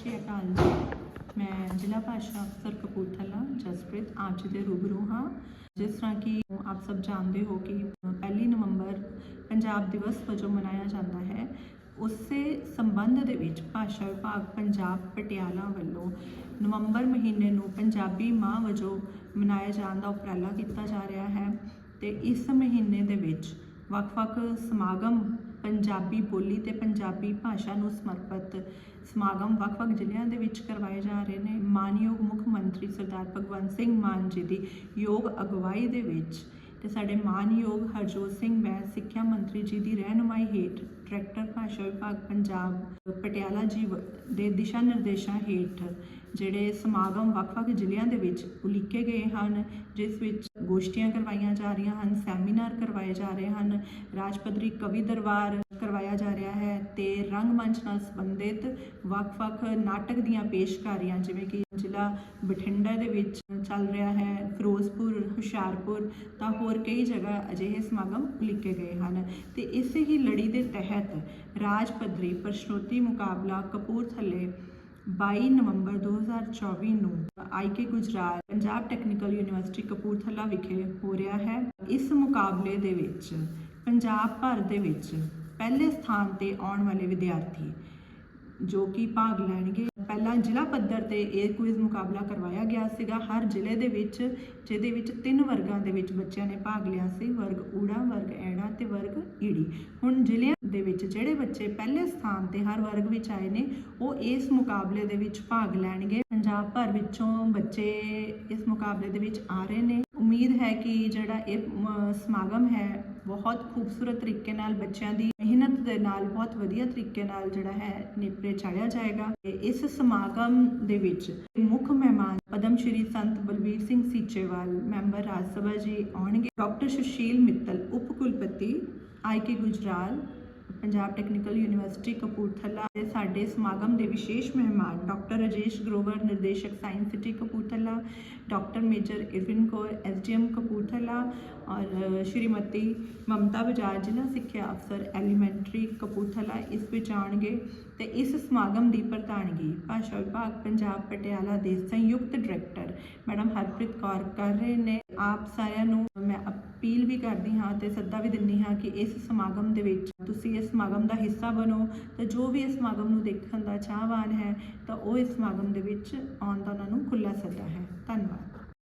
ਸ਼੍ਰੀ ਅਕਾਲ ਜੀ। ਮੈਂ ਜ਼ਿਲ੍ਹਾ ਭਾਸ਼ਾ ਅਫਸਰ ਕਪੂਰਥਲਾ, ਜਸਪ੍ਰੀਤ। ਆਪ ਜੀ ਦੇ ਰੂਬਰੂ ਹਾਂ। ਜਿਸ ਤਰ੍ਹਾਂ ਕਿ ਆਪ ਸਭ ਜਾਣਦੇ ਹੋ ਕਿ ਪਹਿਲੀ ਨਵੰਬਰ ਪੰਜਾਬ ਦਿਵਸ ਵਜੋਂ ਮਨਾਇਆ ਜਾਂਦਾ ਹੈ। ਉਸੇ ਸੰਬੰਧ ਦੇ ਵਿੱਚ ਭਾਸ਼ਾ ਵਿਭਾਗ ਪੰਜਾਬ ਪਟਿਆਲਾ ਵੱਲੋਂ ਨਵੰਬਰ ਮਹੀਨੇ ਨੂੰ ਪੰਜਾਬੀ ਮਾਹ ਵਜੋਂ ਮਨਾਇਆ ਜਾਣ ਦਾ ਉਪਰਾਲਾ ਕੀਤਾ ਜਾ ਰਿਹਾ ਹੈ ਤੇ ਇਸ ਮਹੀਨੇ ਦੇ ਵਿੱਚ ਵੱਖ-ਵੱਖ ਸਮਾਗਮ ਪੰਜਾਬੀ ਬੋਲੀ ਤੇ ਪੰਜਾਬੀ ਭਾਸ਼ਾ ਨੂੰ ਸਮਰਪਿਤ ਸਮਾਗਮ ਵੱਖ-ਵੱਖ ਜ਼ਿਲ੍ਹਿਆਂ ਦੇ ਵਿੱਚ ਕਰਵਾਏ ਜਾ ਰਹੇ ਨੇ। ਮਾਨਯੋਗ ਮੁੱਖ ਮੰਤਰੀ ਸਰਦਾਰ ਭਗਵੰਤ ਸਿੰਘ ਮਾਨ ਜੀ ਦੀ ਯੋਗ ਅਗਵਾਈ ਦੇ ਵਿੱਚ ਤੇ ਸਾਡੇ ਮਾਨਯੋਗ ਹਰਜੋਤ ਸਿੰਘ ਮੈਂ ਸਿੱਖਿਆ ਮੰਤਰੀ ਜੀ ਦੀ ਰਹਿਨੁਮਾਈ ਹੇਠ ਡਾਇਰੈਕਟਰ ਭਾਸ਼ਾ ਵਿਭਾਗ ਪੰਜਾਬ ਪਟਿਆਲਾ ਜੀ ਵ- ਦੇ ਦਿਸ਼ਾ ਨਿਰਦੇਸ਼ਾਂ ਹੇਠ ਜਿਹੜੇ ਸਮਾਗਮ ਵੱਖ-ਵੱਖ ਜ਼ਿਲ੍ਹਿਆਂ ਦੇ ਵਿੱਚ ਉਲੀਕੇ ਗਏ ਹਨ, ਜਿਸ ਵਿੱਚ ਗੋਸ਼ਟੀਆਂ ਕਰਵਾਈਆਂ ਜਾ ਰਹੀਆਂ ਹਨ, ਸੈਮੀਨਾਰ ਕਰਵਾਏ ਜਾ ਰਹੇ ਹਨ ਰਾਜ ਪੱਧਰੀ ਕਵੀ ਦਰਬਾਰ ਕਰਵਾਇਆ ਜਾ ਰਿਹਾ ਹੈ ਤੇ ਰੰਗਮੰਚ ਨਾਲ ਸੰਬੰਧਿਤ ਵੱਖ-ਵੱਖ ਨਾਟਕ ਦੀਆਂ ਪੇਸ਼ਕਾਰੀਆਂ, ਜਿਵੇਂ ਕਿ ਜ਼ਿਲ੍ਹਾ ਬਠਿੰਡਾ ਦੇ ਵਿੱਚ ਚੱਲ ਰਿਹਾ ਹੈ, ਫਿਰੋਜ਼ਪੁਰ, ਹੁਸ਼ਿਆਰਪੁਰ ਤਾਂ ਹੋਰ ਕਈ ਜਗ੍ਹਾ ਅਜਿਹੇ ਸਮਾਗਮ ਉਲੀਕੇ ਗਏ ਹਨ ਤੇ ਇਸੇ ਹੀ ਲੜੀ ਦੇ ਤਹਿਤ ਰਾਜ ਪੱਧਰੀ ਪ੍ਰਸ਼ਨੋਤੀ ਮੁਕਾਬਲਾ ਕਪੂਰਥਲੇ 22 ਨਵੰਬਰ 2024 ਨੂੰ I K Gujarat Punjab technical university Kapurthala ਵਿਖੇ ਹੋ ਰਿਹਾ ਹੈ। ਇਸ ਮੁਕਾਬਲੇ ਦੇ ਵਿੱਚ ਪੰਜਾਬ ਭਰ ਦੇ ਵਿੱਚ ਪਹਿਲੇ ਸਥਾਨ ਤੇ ਆਉਣ ਵਾਲੇ ਵਿਦਿਆਰਥੀ ਜੋ ਕਿ ਭਾਗ ਲੈਣਗੇ। ਪਹਿਲਾਂ ਜ਼ਿਲ੍ਹਾ ਪੱਧਰ ਤੇ ਇਹ ਕੁਇਜ਼ ਮੁਕਾਬਲਾ ਕਰਵਾਇਆ ਗਿਆ ਸੀਗਾ। ਹਰ ਜ਼ਿਲ੍ਹੇ ਦੇ ਵਿੱਚ, ਜਿਹਦੇ ਵਿੱਚ ਤਿੰਨ ਵਰਗਾਂ ਦੇ ਵਿੱਚ ਬੱਚਿਆਂ ਨੇ ਭਾਗ ਲਿਆ ਸੀ। ਵਰਗ ਊੜਾ, ਵਰਗ ਐੜਾ ਤੇ ਵਰਗ ਈੜੀ। ਹੁਣ ਜ਼ਿਲ੍ਹਿਆਂ ਦੇ ਵਿੱਚ ਜਿਹੜੇ ਬੱਚੇ ਪਹਿਲੇ ਸਥਾਨ ਤੇ ਹਰ ਵਰਗ ਵਿੱਚ ਆਏ ਨੇ, ਉਹ ਇਸ ਮੁਕਾਬਲੇ ਦੇ ਵਿੱਚ ਭਾਗ ਲੈਣਗੇ। ਪੰਜਾਬ ਭਰ ਵਿੱਚੋਂ ਬੱਚੇ ਇਸ ਮੁਕਾਬਲੇ ਦੇ ਵਿੱਚ ਆ ਰਹੇ ਨੇ। ਉਮੀਦ ਹੈ ਕਿ ਜਿਹੜਾ ਇਹ ਸਮਾਗਮ ਹੈ, ਬਹੁਤ ਖੂਬਸੂਰਤ ਤਰੀਕੇ ਨਾਲ ਬੱਚਿਆਂ ਦੀ ਮਿਹਨਤ ਦੇ ਨਾਲ, ਬਹੁਤ ਵਧੀਆ ਤਰੀਕੇ ਨਾਲ ਜਿਹੜਾ ਹੈ, ਨੇਪਰੇ ਚਾੜਿਆ ਜਾਏਗਾ। ਇਸ ਸਮਾਗਮ ਦੇ ਵਿੱਚ ਮੁੱਖ ਮਹਿਮਾਨ ਪਦਮ ਸ਼੍ਰੀ ਸੰਤ ਬਲਬੀਰ ਸਿੰਘ ਸੀਚੇਵਾਲ, ਮੈਂਬਰ ਰਾਜ ਸਭਾ ਜੀ ਆਉਣਗੇ। ਡਾਕਟਰ ਸੁਸ਼ੀਲ ਮਿੱਤਲ, ਉਪ ਕੁਲਪਤੀ I K Gujral Punjab technical university Kapurthala ਦੇ ਸਾਡੇ ਸਮਾਗਮ ਦੇ ਵਿਸ਼ੇਸ਼ ਮਹਿਮਾਨ ਡਾਕਟਰ ਰਜੇਸ਼ ਗਰੋਵਰ ਨਿਰਦੇਸ਼ਕ science city Kapurthala doctor major Irwin Kaur SDM Kapurthala ਔਰ ਸ਼੍ਰੀਮਤੀ ਮਮਤਾ ਬਜਾਜ ਜ਼ਿਲ੍ਹਾ ਸਿੱਖਿਆ ਅਫਸਰ ਐਲੀਮੈਂਟਰੀ ਕਪੂਰਥਲਾ ਇਸ ਵਿੱਚ ਆਉਣਗੇ ਤੇ ਇਸ ਸਮਾਗਮ ਦੀ ਪ੍ਰਧਾਨਗੀ ਭਾਸ਼ਾ ਵਿਭਾਗ ਪੰਜਾਬ ਪਟਿਆਲਾ ਦੇ ਸੰਯੁਕਤ ਡਾਇਰੈਕਟਰ ਮੈਡਮ ਹਰਪ੍ਰੀਤ ਕੌਰ ਕਰ ਰਹੇ ਨੇ। ਆਪ ਸਾਰਿਆਂ ਨੂੰ ਮੈਂ ਅਪੀਲ ਵੀ ਕਰਦੀ ਹਾਂ ਤੇ ਸੱਦਾ ਵੀ ਦਿੰਦੀ ਹਾਂ ਕਿ ਇਸ ਸਮਾਗਮ ਦੇ ਵਿੱਚ ਤੁਸੀਂ ਇਸ ਸਮਾਗਮ ਦਾ ਹਿੱਸਾ ਬਣੋ ਤੇ ਜੋ ਵੀ ਇਸ ਸਮਾਗਮ ਨੂੰ ਦੇਖਣ ਦਾ ਚਾਹਵਾਨ ਹੈ ਤਾਂ ਉਹ ਇਸ ਸਮਾਗਮ ਦੇ ਵਿੱਚ ਆਉਣ ਦਾ ਉਹਨਾਂ ਨੂੰ ਖੁੱਲਾ ਸੱਦਾ ਹੈ। ਧੰਨਵਾਦ।